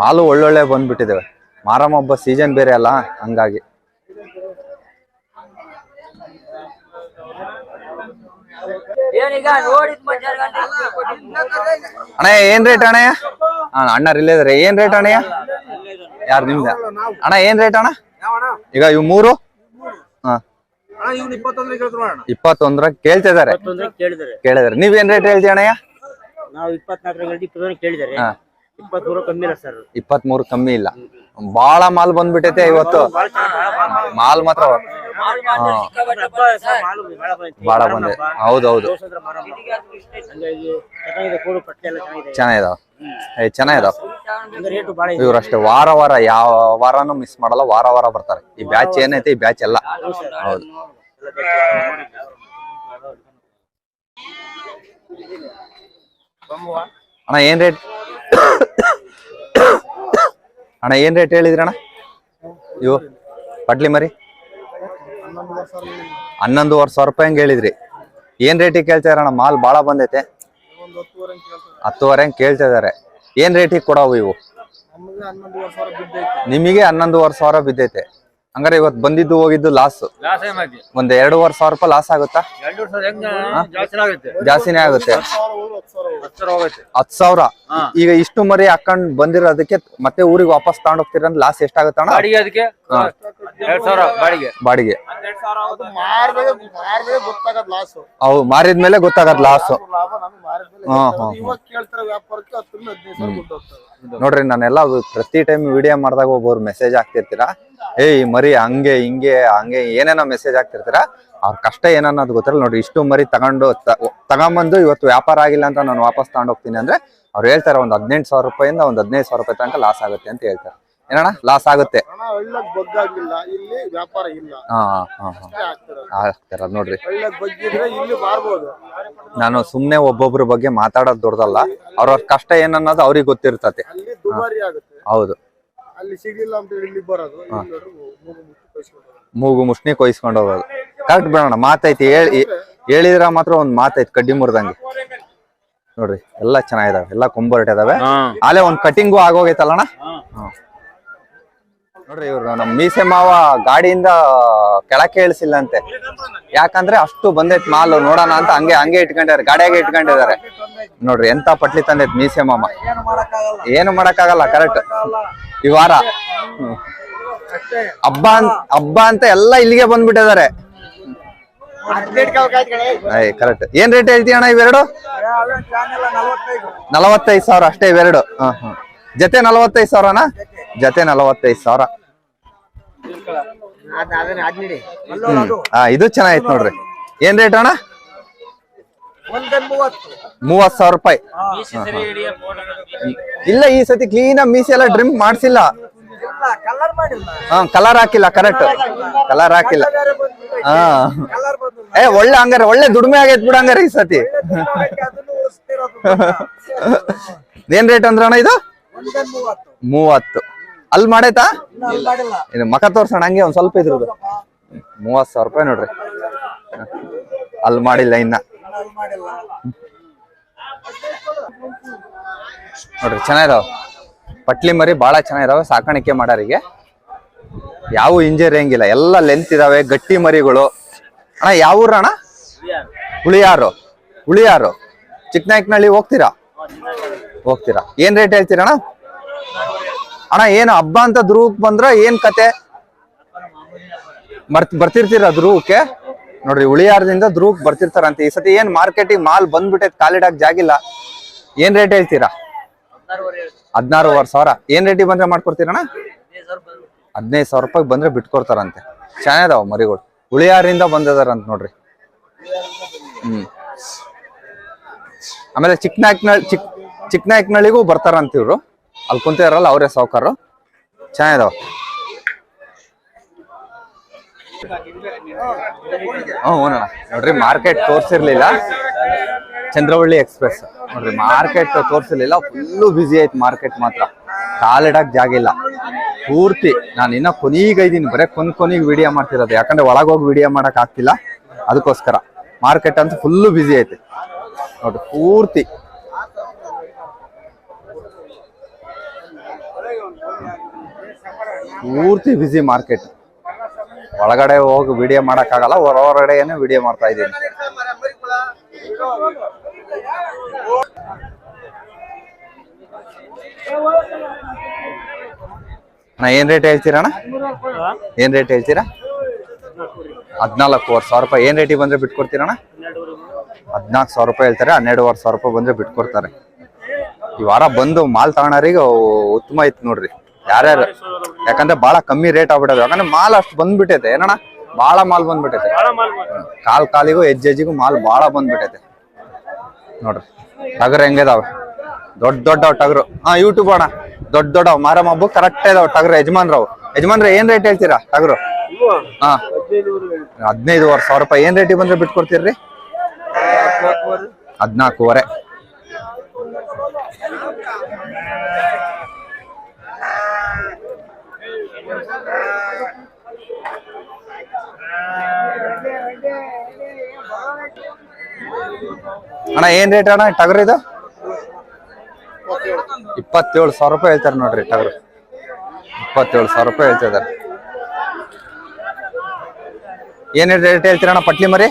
ಮಾಲು ಒಳ್ಳೊಳ್ಳೆ ಬಂದ್ಬಿಟ್ಟಿದೆ ಮಾರಮ್ಮ ಹಬ್ಬ ಸೀಸನ್ ಬೇರೆ ಅಲ್ಲ ಹಂಗಾಗಿ. ಅಣ್ಣ ಏನ್ ರೇಟ್ ಅಣ್ಣಯ್ಯ? ಅಣ್ಣ ಅಣ್ಣ ರಿಲೇದ್ರೆ ಏನ್ ರೇಟ್ ಅಣ್ಣಯ್ಯ? ಯಾರು ನಿಮ್ದ? ಅಣ್ಣ ಏನ್ ರೇಟ್ ಅಣ್ಣ? ಈಗ ಇವ್ ಮೂರು? ಹಾ. ಇಪ್ಪತ್ತೊಂದ್ರೆ ಇಪ್ಪತ್ತೊಂದ್ರ ಕೇಳ್ತಿದಾರೆ ಕೇಳಿದಾರೆ ಕೇಳಿದಾರೆ ನೀವ್ ಏನ್ ರೇಟ್ ಹೇಳ್ತೀಯ ಅಣ್ಣಯ್ಯ? ಇಪ್ಪತ್ಮೂರು ಕಮ್ಮಿ ಇಲ್ಲ ಬಾಳ ಮಾಲ್ ಬಂದ್ಬಿಟ್ಟೈತೆ ಇವತ್ತು. ಮಾಲ್ ಮಾತ್ರ ಹಾ ಬಾಳ ಬಂದೆ ಹೌದೌದು. ಚೆನ್ನಾಗಿದಾವ. ಚೆನ್ನಾಗಿದಾವ. ಇವ್ರು ಅಷ್ಟೇ, ವಾರ ವಾರ ಯಾವ ವಾರನು ಮಿಸ್ ಮಾಡಲ್ಲ, ವಾರ ವಾರ ಬರ್ತಾರೆ. ಈ ಬ್ಯಾಚ್ ಏನೈತೆ, ಈ ಬ್ಯಾಚ್ ಎಲ್ಲ. ಹೌದು. ಅಣ್ಣ, ಏನ್ ರೇಟ್ ಅಣ್ಣ, ಏನ್ ರೇಟ್ ಹೇಳಿದ್ರಣ್ಣ ಇವು, ಪಟ್ಲಿ ಮರಿ? ಹನ್ನೊಂದುವರೆ ಸಾವಿರ ರೂಪಾಯಿ ಹಂಗೆ ಹೇಳಿದ್ರಿ. ಏನ್ ರೇಟಿಗೆ ಇರೋಣ ಮಾಲ್ ಭಾಳ ಬಂದೈತೆ. ಹತ್ತುವರೆ ಹಂಗೆ ಕೇಳ್ತಾ ಇದಾರೆ ಏನ್ ರೇಟಿಗೆ ಕೊಡವು ಇವು? ನಿಮಗೆ ಹನ್ನೊಂದುವರೆ ಸಾವಿರ ಬಿದ್ದೈತೆ. ಹಂಗಾರೆ ಇವತ್ತು ಬಂದಿದ್ದು ಹೋಗಿದ್ದು ಲಾಸ್ ಒಂದ್ ಎರಡೂವರೆ ಸಾವಿರ ರೂಪಾಯಿ ಲಾಸ್ ಆಗುತ್ತಾ? ಜಾಸ್ತಿ ಆಗುತ್ತೆ. ಜಾಸ್ತಿನೇ ಆಗುತ್ತೆ. ಹತ್ ಸಾವಿರ ಈಗ ಇಷ್ಟು ಮರಿ ಹಾಕೊಂಡ್ ಬಂದಿರೋದಕ್ಕೆ ಮತ್ತೆ ಊರಿಗೆ ವಾಪಸ್ ತಗೊಂಡ್ ಹೋಗ್ತೀರ ಲಾಸ್ ಎಷ್ಟಾಗುತ್ತಣ್ಣ? ಬಾಡಿಗೆ ಅದಕ್ಕೆ? ಮಾರಿದ ಮೇಲೆ ಬಾಡಿಗೆ. ಬಾಡಿಗೆ. ಗೊತ್ತಾಗದ್ ಲಾಸ್ ಅವು ಮಾರಿದ್ಮೇಲೆ ಗೊತ್ತಾಗದ್ ಲಾಸ್ ಲಾಭ? ನಮ್ಗೆ ನೋಡ್ರಿ, ನಾನೆಲ್ಲ ಪ್ರತಿ ಟೈಮ್ ವಿಡಿಯೋ ಮಾಡಿದಾಗ ಒಬ್ಬರು ಮೆಸೇಜ್ ಹಾಕ್ತಿರ್ತೀರಾ? ಏಯ್, ಮರಿ, ಹಂಗೆ, ಹಿಂಗೆ, ಹಂಗೆ, ಏನೇನೋ ಮೆಸೇಜ್ ಹಾಕ್ತಿರ್ತೀರಾ? ಅವ್ರ ಕಷ್ಟ ಏನನ್ನೋದು ಗೊತ್ತಿರಲ್ಲ ನೋಡ್ರಿ, ಇಷ್ಟು ಮರಿ ತಗೊಂಡು ತಗೊಂಬಂದು ಇವತ್ತು ವ್ಯಾಪಾರ ಆಗಿಲ್ಲ ಅಂತ ನಾನು ವಾಪಸ್ ತಗೊಂಡ್ ಹೋಗ್ತೀನಿ ಅಂದ್ರೆ ಅವ್ರು ಹೇಳ್ತಾರೆ, ಒಂದು ಹದಿನೆಂಟು ಸಾವಿರ ರೂಪಾಯಿಂದ ಒಂದು ಹದಿನೈದು ಸಾವಿರ ರೂಪಾಯಿ ತನಕ ಲಾಸ್ ಆಗುತ್ತೆ ಅಂತ ಹೇಳ್ತಾರೆ. ಏನಣ್ಣ? ಲಾಸ್ ಆಗುತ್ತೆ. ಇಲ್ಲಿ ವ್ಯಾಪಾರ ಇಲ್ಲ. ಆಗ್ತಿರೋದು ನೋಡ್ರಿ. ನಾನು ಸುಮ್ನೆ ಒಬ್ಬೊಬ್ರ ಬಗ್ಗೆ ಮಾತಾಡೋದ್ ದೊಡ್ಡದಲ್ಲ. ಅವ್ರವ್ರ ಕಷ್ಟ ಏನನ್ನೋದು ಅವ್ರಿಗೆ ಗೊತ್ತಿರ್ತತೆ ಅಲ್ಲಿ ದುಬಾರಿ ಆಗುತ್ತೆ. ಹೌದು. ಅಲ್ಲಿ ಸಿಗ್ಲಿಲ್ಲ ಅಂತ ಇಲ್ಲಿ ಬರೋದು. ಮೂಗು. ಮುಷ್ಣಿ ಕೊಯ್ಸ್ಕೊಂಡು ಹೋಗೋದು. ಕರೆಕ್ಟ್ ಬಿಡೋಣ ಮಾತೈತಿ. ಹೇಳಿ ಹೇಳಿದ್ರ ಮಾತ್ರ ಒಂದ್ ಮಾತೈತಿ ಕಡ್ಡಿ ಮುರ್ದಂಗೆ. ನೋಡ್ರಿ ಎಲ್ಲ ಚೆನ್ನಾಗಿದಾವೆ. ಎಲ್ಲ ಕೊಂಬರ್ಟ್ ಇದಾವೆ. ಅಲ್ಲೇ ಒಂದ್ ಕಟಿಂಗು ಆಗೋಗೈತಲ್ಲಣ್ಣ? ಹ್ಮ್. ನೋಡ್ರಿ, ಇವ್ರು ನಮ್ಮ ಮೀಸೆ ಮಾವ ಗಾಡಿಯಿಂದ ಕೆಳಕ್ಕೆ ಇಳಿಸಿಲ್ಲ ಅಂತೆ ಯಾಕಂದ್ರೆ ಅಷ್ಟು ಬಂದೈತ್ ಮಾಲು, ನೋಡೋಣ ಅಂತ ಹಂಗೆ ಹಂಗೆ ಇಟ್ಕೊಂಡಿದ್ದಾರೆ, ಗಾಡಿಯಾಗೆ ಇಟ್ಕೊಂಡಿದ್ದಾರೆ. ನೋಡ್ರಿ, ಎಂತ ಪಟ್ಲಿ ತಂದೈತ್ ಮೀಸೆ ಮಾಮ ಏನು ಮಾಡಕ್ಕಾಗಲ್ಲ ಕರೆಕ್ಟ್ ಈ ವಾರ. ಹಬ್ಬ ಹಬ್ಬ ಅಂತ ಎಲ್ಲ ಇಲ್ಲಿಗೆ ಬಂದ್ಬಿಟ್ಟಿದ್ದಾರೆ. ಕರೆಕ್ಟ್ ಏನ್ ರೇಟ್ ಹೇಳ್ತೀಯ ಅಣ್ಣ ಇವೆರಡು? ನಲವತ್ತೈದು ಸಾವಿರ ಅಷ್ಟೇ ಇವೆರಡು. ಜೊತೆ ನಲವತ್ತೈದು ಸಾವಿರನಾ? ಜೊತೆ ನಲವತ್ತೈದು ಸಾವಿರ. ಹಾ ಇದು ಚೆನ್ನಾಗಿತ್ತು ನೋಡ್ರಿ. ಏನ್ ರೇಟ್ ಅಣ್ಣ? ಮೂವತ್ ಸಾವಿರ ರೂಪಾಯಿ. ಇಲ್ಲ, ಈ ಸತಿ ಕ್ಲೀನ್ ಮೀಸಿ ಎಲ್ಲ ಡ್ರಿಂಕ್ ಮಾಡ್ಸಿಲ್ಲ. ಹಾ ಕಲರ್ ಹಾಕಿಲ್ಲ ಕರೆಕ್ಟ್ ಕಲರ್ ಹಾಕಿಲ್ಲ. ಹಾ. ಏ, ಒಳ್ಳೆ ಹಂಗಾರೆ, ಒಳ್ಳೆ ದುಡಿಮೆ ಆಗೈತ್ ಬಿಡ ಹಂಗಾರೆ ಈ ಸತಿ. ಏನ್ ರೇಟ್ ಅಂದ್ರಣ್ಣ ಇದು? ಮೂವತ್ತು. ಅಲ್ಲಿ ಮಾಡೈತಾ? ಇದು ಮಖ ತೋರ್ಸೋಣ ಹಂಗೆ ಒಂದ್ ಸ್ವಲ್ಪ ಇದ್ರದ್ದು. ಮೂವತ್ ಸಾವಿರ ರೂಪಾಯಿ ನೋಡ್ರಿ. ಅಲ್ಲಿ ಮಾಡಿಲ್ಲ ಇನ್ನ. ನೋಡ್ರಿ ಚೆನ್ನಾಗಿದಾವ. ಪಟ್ಲಿ ಮರಿ ಬಹಳ ಚೆನ್ನಾಗಿದಾವೆ ಸಾಕಾಣಿಕೆ ಮಾಡೋರಿಗೆ ಯಾವ ಇಂಜರಿ ಹಂಗಿಲ್ಲ ಎಲ್ಲ ಲೆಂತ್ ಇದಾವೆ ಗಟ್ಟಿ ಮರಿಗಳು. ಅಣ್ಣ ಯಾವ ಊರ ಅಣ್ಣ ಹುಳಿಯಾರು. ಹುಳಿಯಾರು. ಚಿಕ್ಕನಾಯ್ಕನಹಳ್ಳಿ ಹೋಗ್ತೀರಾ? ಹೋಗ್ತೀರಾ. ಏನ್ ರೇಟ್ ಹೇಳ್ತೀರಾ ಅಣ್ಣ, ಏನು ಹಬ್ಬ ಅಂತ ಧ್ರುವಕ್ ಬಂದ್ರ ಏನ್ ಕತೆ? ಮರ್ತ್ ಬರ್ತಿರ್ತೀರ ಧ್ರುವಕ್ಕೆ? ನೋಡ್ರಿ ಉಳಿಯಾರದಿಂದ ಧ್ರುವಕ್ ಬರ್ತಿರ್ತಾರಂತೆ. ಈ ಸತಿ ಏನ್ ಮಾರ್ಕೆಟಿಗೆ ಮಾಲ್ ಬಂದ್ಬಿಟ್ಟೈತೆ, ಕಾಲಿಡಾಕ್ ಜಾಗಿಲ್ಲ ಏನ್ ರೇಟ್ ಹೇಳ್ತೀರಾ? ಹದಿನಾರೂವರೆ ಸಾವಿರ. ಏನ್ ರೇಟಿಗೆ ಬಂದ್ರೆ ಮಾಡ್ಕೊಡ್ತೀರಣ್ಣ? ಹದಿನೈದು ಸಾವಿರ ರೂಪಾಯಿ ಬಂದ್ರೆ ಬಿಟ್ಕೊಡ್ತಾರಂತೆ. ಚೆನ್ನಾಗಿದಾವ ಮರಿಗಳು. ಉಳಿಯಾರಿಂದ ಬಂದಿದಾರಂತ ನೋಡ್ರಿ. ಹ್ಮ್. ಆಮೇಲೆ ಚಿಕ್ಕನಾಯಕ್ನಳ್ಳಿ ಚಿಕ್ ಚಿಕ್ಕನಾಯಕ್ನಳ್ಳಿಗೂ ಬರ್ತಾರಂತ ಇವ್ರು. ಅಲ್ಲಿ ಕುಂತಿದಾರಲ್ಲ ಅವರೇ ಸಾವುಕಾರು. ಚೆನ್ನಾಗಿದಾವ. ಹ್ಞೂ ಹ್ಞೂ ನೋಡ್ರಿ, ಮಾರ್ಕೆಟ್ ತೋರ್ಸಿರ್ಲಿಲ್ಲ. ಚಂದ್ರವಳ್ಳಿ ಎಕ್ಸ್ಪ್ರೆಸ್. ನೋಡ್ರಿ, ಮಾರ್ಕೆಟ್ ತೋರ್ಸಿರ್ಲಿಲ್ಲ, ಫುಲ್ಲು ಬ್ಯುಸಿ ಆಯ್ತು ಮಾರ್ಕೆಟ್ ಮಾತ್ರ. ಕಾಲಿಡಕ್ ಜಾಗ ಇಲ್ಲ. ಪೂರ್ತಿ, ನಾನು ಇನ್ನ ಇದ್ದೀನಿ ಬರೀ ಕೊನ್ ಕೊನಿಗೆ ವಿಡಿಯೋ ಮಾಡ್ತಿರೋದು. ಯಾಕಂದ್ರೆ ಒಳಗೋಗಿ ವಿಡಿಯೋ ಮಾಡಕ್ ಆಗ್ತಿಲ್ಲ. ಅದಕ್ಕೋಸ್ಕರ. ಮಾರ್ಕೆಟ್ ಅಂತ ಫುಲ್ಲು ಬ್ಯುಸಿ ಐತೆ ನೋಡ್ರಿ, ಪೂರ್ತಿ. ಪೂರ್ತಿ ಬಿಸಿ ಮಾರ್ಕೆಟ್ ಒಳಗಡೆ ಹೋಗಿ ವಿಡಿಯೋ ಮಾಡೋಕ್ಕಾಗಲ್ಲ ಏನೇ ವಿಡಿಯೋ ಮಾಡ್ತಾ ಇದ್ದೀನಿ. ಅಣ್ಣ, ಏನ್ ರೇಟ್ ಹೇಳ್ತೀರಾ ಅಣ್ಣ? ಏನ್ ರೇಟ್ ಹೇಳ್ತೀರಾ? ಹದಿನಾಲ್ಕೂವರೆ ಸಾವಿರ ರೂಪಾಯಿ. ಏನ್ ರೇಟಿಗೆ ಬಂದ್ರೆ ಬಿಟ್ಕೊಡ್ತೀರಣ್ಣ ಹದಿನಾಲ್ಕು ಸಾವಿರ ರೂಪಾಯಿ ಹೇಳ್ತಾರೆ, ಹನ್ನೆರಡುವರೆ ಸಾವಿರ ರೂಪಾಯಿ ಬಂದ್ರೆ ಬಿಟ್ಕೊಡ್ತಾರೆ. ಈ ವಾರ ಬಂದು ಮಾಲ್ ತಗೊಳೋರಿಗೆ ಉತ್ತಮ ಇತ್ತು ನೋಡ್ರಿ. ಯಾರ್ಯಾರು? ಯಾಕಂದ್ರೆ ಬಹಳ ಕಮ್ಮಿ ರೇಟ್ ಆಗ್ಬಿಟ್ಟದೆ. ಯಾಕಂದ್ರೆ ಮಾಲ್ ಅಷ್ಟು ಬಂದ್ಬಿಟ್ಟೈತೆ. ಏನಣ್ಣ? ಬಹಳ ಮಾಲ್ ಬಂದ್ಬಿಟ್ಟೈತೆ. ಕಾಲ್ ಕಾಲಿಗೂ ಹೆಜ್ಜೆಜ್ಜಿಗೂ ಹೆಜ್ಜೆಗೂ ಮಾಲ್ ಬಹಳ ಬಂದ್ಬಿಟ್ಟೈತೆ. ನೋಡ್ರಿ. ಟಗರ್ ಹೆಂಗಿದಾವೆ? ದೊಡ್ಡ ದೊಡ್ಡ ಟಗರು. ಹಾ ಯೂಟ್ಯೂಬ್ ಅಣ್ಣ. ದೊಡ್ಡ ದೊಡ್ಡ ಮಾರಮ್ಮ ಹಬ್ಬ ಕರೆಕ್ಟ್ ಇದಾವ ಟಗರು. ಯಜಮಾನ್ರವು. ಯಜಮಾನ್ರ ಏನ್ ರೇಟ್ ಹೇಳ್ತೀರಾ ಟಗರು? ಹಾ. ಹದಿನೈದುವರೆ ಸಾವಿರ ರೂಪಾಯಿ. ಏನ್ ರೇಟಿಗೆ ಬಂದ್ರೆ ಬಿಟ್ಕೊಡ್ತೀರ್ರಿ? ಹದಿನಾಲ್ಕೂವರೆ. ಅಣ್ಣ, ಏನ್ ರೇಟ್ ಅಣ್ಣ ಟಗರ್ ಇದು? ಇಪ್ಪತ್ತೇಳು ಸಾವಿರ ರೂಪಾಯಿ ಹೇಳ್ತಾರೆ ನೋಡ್ರಿ ಟಗರ್. ಇಪ್ಪತ್ತೇಳು ಸಾವಿರ ರೂಪಾಯಿ ಹೇಳ್ತಾ ಇದಾರೆ ಏನ್ ರೇಟ್ ಹೇಳ್ತೀರಣ್ಣ ಪಟ್ಲಿ ಮರಿ?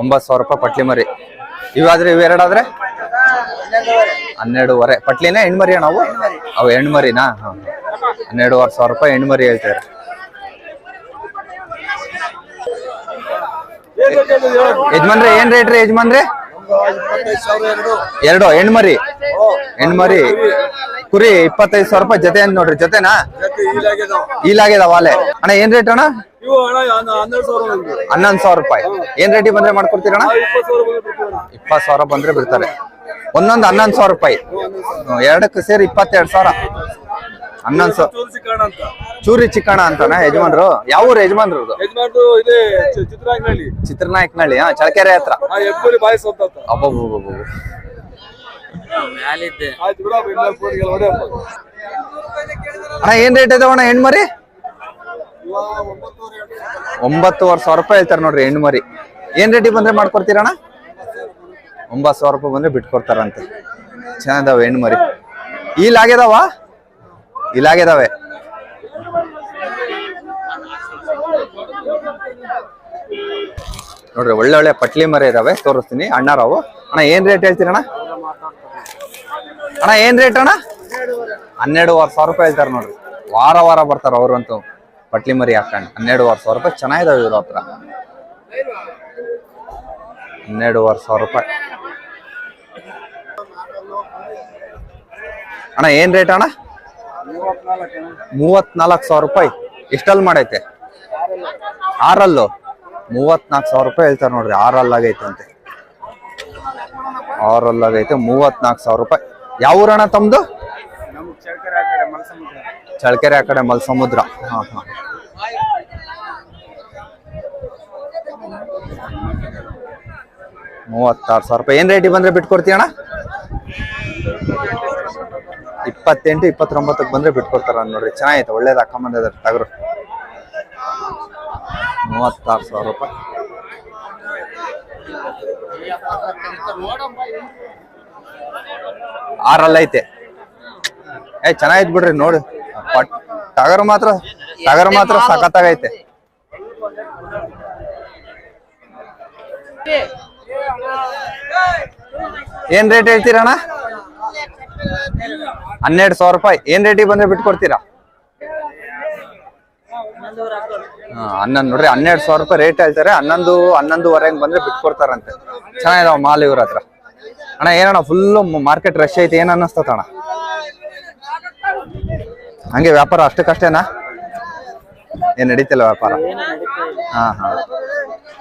ಒಂಬತ್ತು ಸಾವಿರ ರೂಪಾಯಿ ಪಟ್ಲಿ ಮರಿ. ಇವಾದ್ರೆ ಇವೆರಡಾದ್ರೆ ಹನ್ನೆರಡುವರೆ. ಪಟ್ಲಿನ ಹೆಣ್ಮರಿಯ ನಾವು? ಅವು ಹೆಣ್ಮರಿನಾ ಹನ್ನೆರಡುವರೆ ಸಾವಿರ ರೂಪಾಯಿ ಹೆಣ್ಮರಿ ಹೇಳ್ತಾರೆ ಯಜಮಾನ್ರೆ, ಏನ್ ರೇಟ್ ರೀ ಯಜಮಾನ್ರೆ? ಎರಡು, ಹೆಣ್ಮರಿ. ಹೆಣ್ಮರಿ. ಕುರಿ ಇಪ್ಪತ್ತೈದು ಸಾವಿರ ರೂಪಾಯಿ ಜೊತೆ ಅಂತ ನೋಡ್ರಿ, ಜೊತೆನಾ? ಈಲಾಗ್ಯದ ವಾಲೆ ಅಣ್ಣ, ಏನ್ ರೇಟ್ ಅಣ್ಣ? ಹನ್ನೊಂದು ಸಾವಿರ ರೂಪಾಯಿ. ಏನ್ ರೇಟಿಗೆ ಬಂದ್ರೆ ಮಾಡ್ಕೊಡ್ತೀರಣ್ಣ ಇಪ್ಪತ್ತು ಸಾವಿರ ಬಂದ್ರೆ ಬಿಡ್ತಾರೆ. ಒಂದೊಂದು ಹನ್ನೊಂದು ಸಾವಿರ ರೂಪಾಯಿ. ಎರಡಕ್ಕೆ ಸೇರಿ ಇಪ್ಪತ್ತೆರಡು ಸಾವಿರ. ಹನ್ನೊಂದು ಸಾವಿರ ಚೂರು ಅಂತ. ಚೂರಿ ಚಿಕ್ಕಣ ಅಂತಾನ ಯಜಮಾನ್ರು? ಯಾವ ಊರು ಯಜಮಾನ್ರು ಯಜಮಾನ್ರು ಇದೆ ಚಿತ್ರರಂಗನಹಳ್ಳಿ ಚಿತ್ರನಾಯಕನಹಳ್ಳಿ. ಹಾ ಚಳಕೆರೆ ಹತ್ರ. ಎಬ್ಬರಿ ಅಂತ. ಅಣ್ಣ ಏನ್ ರೇಟ್ ಇದಾವಣ್ಣ ಹೆಣ್ಮರಿ ಇವಾಗ ಒಂಬತ್ತುವರೆ ಸಾವಿರ ರೂಪಾಯಿ ಹೇಳ್ತಾರೆ ನೋಡ್ರಿ ಹೆಣ್ಮರಿ ಏನ್ ರೇಟಿಗೆ ಬಂದ್ರೆ ಮಾಡ್ಕೊಡ್ತೀರಣ್ಣ ಒಂಬತ್ತು ಸಾವಿರ ರೂಪಾಯಿ ಬಂದ್ರೆ ಬಿಟ್ಕೊಡ್ತಾರಂತೆ. ಚೆನ್ನಾಗಿದಾವ ಹೆಣ್ಮರಿ ಈಲ್ ಆಗ್ಯದವ ಇಲಾಗಿದಾವೆ? ನೋಡ್ರಿ, ಒಳ್ಳೆ ಒಳ್ಳೆ ಪಟ್ಲಿ ಮರ ಇದಾವೆ, ತೋರಿಸ್ತೀನಿ. ಅಣ್ಣಾರವು ಅಣ್ಣ, ಏನ್ ರೇಟ್ ಹೇಳ್ತೀರಣ್ಣ? ಅಣ್ಣ, ಏನ್ ರೇಟ್ ಅಣ್ಣ? ಹನ್ನೆರಡುವರೆ ಸಾವಿರ ರೂಪಾಯಿ ಹೇಳ್ತಾರೆ ನೋಡ್ರಿ. ವಾರ ವಾರ ಬರ್ತಾರ ಅವ್ರಂತೂ ಪಟ್ಲಿ ಮರಿ ಹಾಕೊಂಡು. ಹನ್ನೆರಡುವರೆ ಸಾವಿರ ರೂಪಾಯಿ ಚೆನ್ನಾಗಿದಾವೆ ಇವ್ರ ಹತ್ರ. ಹನ್ನೆರಡುವರೆ ಸಾವಿರ ರೂಪಾಯಿ. ಅಣ್ಣ, ಏನ್ ರೇಟ್ ಅಣ್ಣ? ಮೂವತ್ನಾಲ್ಕು ಸಾವಿರ ರೂಪಾಯಿ. ಎಷ್ಟಲ್ಲಿ ಮಾಡೈತೆ? ಆರಲ್ಲು? ಮೂವತ್ನಾಲ್ಕು ಸಾವಿರ ರೂಪಾಯಿ ಹೇಳ್ತಾರೆ ನೋಡ್ರಿ ಆರಲ್ ಆಗೈತೆ ಅಂತೆ ಆರಲ್ ಆಗೈತೆ ಮೂವತ್ನಾಲ್ಕು ಸಾವಿರ ರೂಪಾಯಿ. ಯಾವ ಊರಣ್ಣ ತಮ್ದು? ಚಳಕೆರೆ ಆ ಕಡೆ ಮಲ್ಸಮುದ್ರ. ಹಾ ಹಾ. ಮೂವತ್ತಾರು ಸಾವಿರ ರೂಪಾಯಿ. ಏನ್ ರೇಟಿಗೆ ಬಂದ್ರೆ ಬಿಟ್ಕೊಡ್ತೀಯ ಅಣ್ಣ ಇಪ್ಪತ್ತೆಂಟು, ಇಪ್ಪತ್ತೊಂಬತ್ತಕ್ಕೆ ಬಂದ್ರೆ ಬಿಟ್ಕೊಡ್ತಾರ ನೋಡ್ರಿ. ಚೆನ್ನಾಗೈತೆ, ಒಳ್ಳೇದು ಹಾಕೊಂಬಂದಿದ್ದಾರೆ ತಗರು. ಮೂವತ್ತಾರು ಸಾವಿರ ರೂಪಾಯಿ. ಆರಲ್ಲ ಐತೆ ಏ ಚೆನ್ನಾಗಿತ್ ಬಿಡ್ರಿ, ನೋಡಿ. ಪಟ್ ಟಗರ್ ಮಾತ್ರ ಟಗರ್ ಮಾತ್ರ ಸಖತ್ತಾಗೈತೆ. ಏನ್ ರೇಟ್ ಹೇಳ್ತೀರಣ್ಣ? ಹನ್ನೆರಡು ಸಾವಿರ ರೂಪಾಯಿ. ಏನ್ ರೇಟಿಗೆ ಬಂದ್ರೆ ಬಿಟ್ಕೊಡ್ತೀರಾ ಹನ್ನೊಂದು ನೋಡ್ರಿ, ಹನ್ನೆರಡು ಸಾವಿರ ರೂಪಾಯಿ ರೇಟ್ ಹೇಳ್ತಾರೆ. ಹನ್ನೊಂದು ಹನ್ನೊಂದುವರೆಗೆ ಬಂದ್ರೆ ಬಿಟ್ಕೊಡ್ತಾರಂತೆ ಚೆನ್ನಾಗಿದಾವ ಮಾಲ್ ಇವ್ರ ಹತ್ರ. ಅಣ್ಣ, ಏನಣ್ಣ ಫುಲ್ಲು ಮಾರ್ಕೆಟ್ ರಶ್ ಐತೆ, ಏನ್ ಅನ್ನಿಸ್ತದ ಅಣ್ಣ? ಹಂಗೆ ವ್ಯಾಪಾರ ಅಷ್ಟಕ್ಕಷ್ಟೇನಾ ಏನ್ ನಡೀತಿಲ್ಲ ವ್ಯಾಪಾರ? ಹಾ ಹಾ.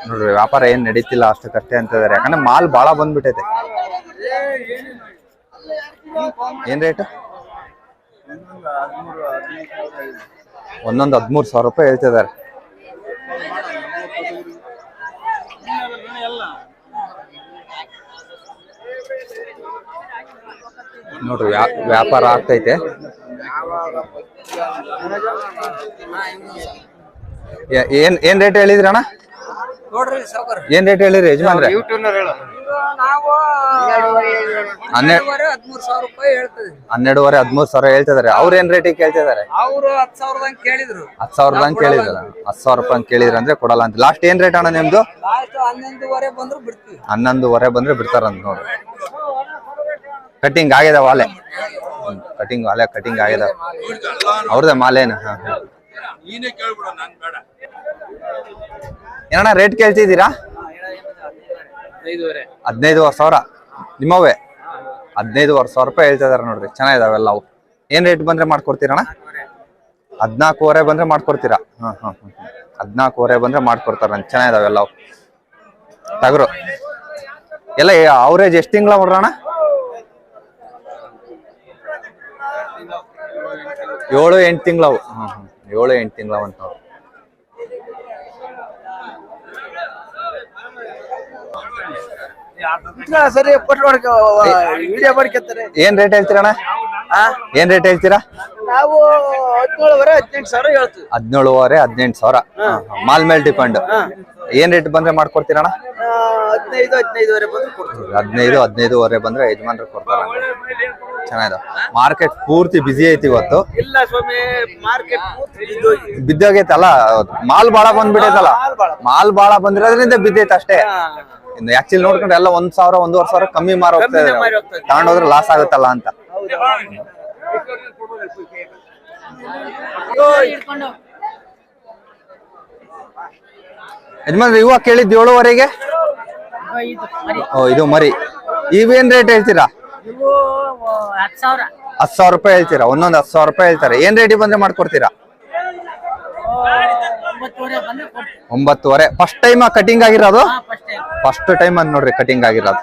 ನೋಡ್ರಿ, ವ್ಯಾಪಾರ ಏನ್ ನಡೀತಿಲ್ಲ ಅಷ್ಟಕ್ಕಷ್ಟೇ ಅಂತ ಇದಾರೆ. ಯಾಕಂದ್ರೆ ಮಾಲ್ ಬಾಳ ಬಂದ್ಬಿಟ್ಟೈತೆ. ಏನ್ ರೇಟ್ ಒಂದೊಂದು ಹದಿಮೂರು ಸಾವಿರ ರೂಪಾಯಿ ಹೇಳ್ತಿದ್ದಾರೆ. ನೋಡ್ರಿ ವ್ಯಾ- ವ್ಯಾಪಾರ ಆಗ್ತೈತೆ. ಏನ್ ಏನ್ ರೇಟ್ ಹೇಳಿದ್ರಣ್ಣ ಏನ್ ರೇಟ್ ಹೇಳಿದ್ರಿ ಯಜಮಾನ್ರೆ? ಹನ್ನೆರಡು ಹದಿಮೂರು ಸಾವಿರ ರೂಪಾಯಿ ಹೇಳ್ತದೆ. ಹನ್ನೆರಡುವರೆ ಹದಿಮೂರು ಸಾವಿರ ಹೇಳ್ತಿದಾರೆ ಅವ್ರ ಏನ್ ರೇಟಿಗೆ ಕೇಳ್ತಿದಾರೆ ಅವರು ಹತ್ತು ಸಾವಿರದ ಕೇಳಿದ್ರು. ಹತ್ತು ಸಾವಿರದ ಕೇಳಿದ್ರ. ಕೇಳಿದ್ರಲ್ಲ ಹತ್ತು ಸಾವಿರ ರೂಪಾಯಿ ಕೇಳಿದ್ರ ಅಂದ್ರೆ ಕೊಡಲ್ಲ ಅಂತ ಲಾಸ್ಟ್ ಏನ್ ರೇಟ್ ಅಣ್ಣ ನಿಮ್ದು? ಲಾಸ್ಟ್ ಹನ್ನೊಂದುವರೆ ಬಂದ್ರು ಬಿಡ್ತೀವಿ. ಹನ್ನೊಂದುವರೆ ಬಂದ್ರೆ ಬಿಡ್ತಾರಂತ ನೋಡಿ. ಕಟಿಂಗ್ ಆಗಿದೆ ವಾಲೆ. ಕಟಿಂಗ್ ವಾಲೆ ಕಟಿಂಗ್ ಆಗಿದೆ. ಅವ್ರದ ಮಾಲೇನ? ಹಾ ಹಾ. ಏನಣ್ಣ ರೇಟ್ ಕೇಳ್ತಿದ್ದೀರಾ? ಹದಿನೈದು ಸಾವಿರ. ನಿಮ್ಮವೇ? ಹದಿನೈದುವರೆ ಸಾವಿರ ರೂಪಾಯಿ ಹೇಳ್ತಾ ಇದಾರೆ ನೋಡ್ರಿ ಚೆನ್ನಾಗಿದಾವೆಲ್ಲ ಅವು. ಏನ್ ರೇಟ್ ಬಂದ್ರೆ ಮಾಡ್ಕೊಡ್ತೀರಣ್ಣ? ಹದಿನಾಲ್ಕೂವರೆ ಬಂದ್ರೆ ಮಾಡ್ಕೊಡ್ತೀರಾ? ಹಾ ಹಾ ಹ್ಮ್ ಹದಿನಾಲ್ಕೂವರೆ ಬಂದ್ರೆ ಮಾಡ್ಕೊಡ್ತಾರ ಚೆನ್ನಾಗಿದಾವೆಲ್ಲ ಅವು. ಟಗರು ಎಲ್ಲ ಅವ್ರೇಜ್ ಎಷ್ಟು ತಿಂಗಳ ಹೊಡ್ರಣ ಏಳು ಎಂಟು ತಿಂಗಳವು ಹ್ಮ್ ಹ್ಮ್, ಏಳು ಎಂಟು ತಿಂಗಳವ ಅಂತ ಸರಿ ವಿಡಿಯೋ ಮಾಡ್ಕೊತಾರೆ. ಏನ್ ರೇಟ್ ಹೇಳ್ತೀರಣ್ಣ? ಏನ್ ರೇಟ್ ಹೇಳ್ತೀರಾ? ನಾವು ಹದಿನೇಳುವರೆ ಹದಿನೆಂಟು ಸಾವಿರ ಹೇಳ್ತೀವಿ. ಹದಿನೇಳುವರೆ ಹದಿನೆಂಟು ಸಾವಿರ. ಮಾಲ್ ಮೇಲೆ ಡಿಪೆಂಡ್ ಏನ್ ರೇಟ್ ಬಂದ್ರೆ ಮಾಡ್ಕೊಡ್ತೀರಣ್ಣ? ಹದಿನೈದು ಹದಿನೈದುವರೆ ಬಂದ್ರೆ ಕೊಡ್ತೀವಿ. ಹದಿನೈದು ಹದಿನೈದುವರೆ ಬಂದ್ರೆ ಯಜಮಾನ್ರು ಕೊಡ್ತಾರ ಚೆನ್ನಾಗಿದೆ. ಮಾರ್ಕೆಟ್ ಪೂರ್ತಿ ಬಿಸಿ ಐತಿ ಇವತ್ತು. ಇಲ್ಲ ಸ್ವಾಮಿ ಮಾರ್ಕೆಟ್ ಬಿದ್ದೋಗೈತಲ್ಲ ಮಾಲ್ ಬಾಳ ಬಂದ್ಬಿಟ್ಟೈತಲ್ಲ. ಮಾಲ್ ಬಾಳ. ಬಂದಿರೋದ್ರಿಂದ ಬಿದ್ದೈತೆ ಅಷ್ಟೇ. ಆಕ್ಚುಲಿ ನೋಡ್ಕೊಂಡ್ರೆ ಎಲ್ಲ ಒಂದ್ ಸಾವಿರ ಒಂದೂವರೆ ಸಾವಿರ ಕಮ್ಮಿ ಮಾರ ಹೋಗ್ತಾ. ತಗೊಂಡೋದ್ರೆ ಲಾಸ್ ಆಗುತ್ತಲ್ಲ ಅಂತ. ಯಜಮಾನ್ರಿ ಇವ ಕೇಳಿದ್ ಏಳುವರೆಗೆ? ಓ ಇದು ಮರಿ. ಇವೇನ್ ರೇಟ್ ಹೇಳ್ತೀರಾ? ಇವು ಹತ್ತು ಸಾವಿರ. ಹತ್ತು ಸಾವಿರ ರೂಪಾಯಿ ಹೇಳ್ತೀರಾ? ಒಂದೊಂದು ಹತ್ತು ಸಾವಿರ ರೂಪಾಯಿ ಹೇಳ್ತಾರೆ. ಏನ್ ರೇಟಿಗೆ ಬಂದ್ರೆ ಮಾಡ್ಕೊಡ್ತೀರಾ? ಒಂಬತ್ತುವರೆ. ಫಸ್ಟ್ ಟೈಮ್ ಕಟಿಂಗ್ ಆಗಿರೋದು? ಹಾ ಫಸ್ಟ್ ಟೈಮ್ ಫಸ್ಟ್ ಟೈಮ್ ಅಂದ್ ನೋಡ್ರಿ ಕಟಿಂಗ್ ಆಗಿರೋದು.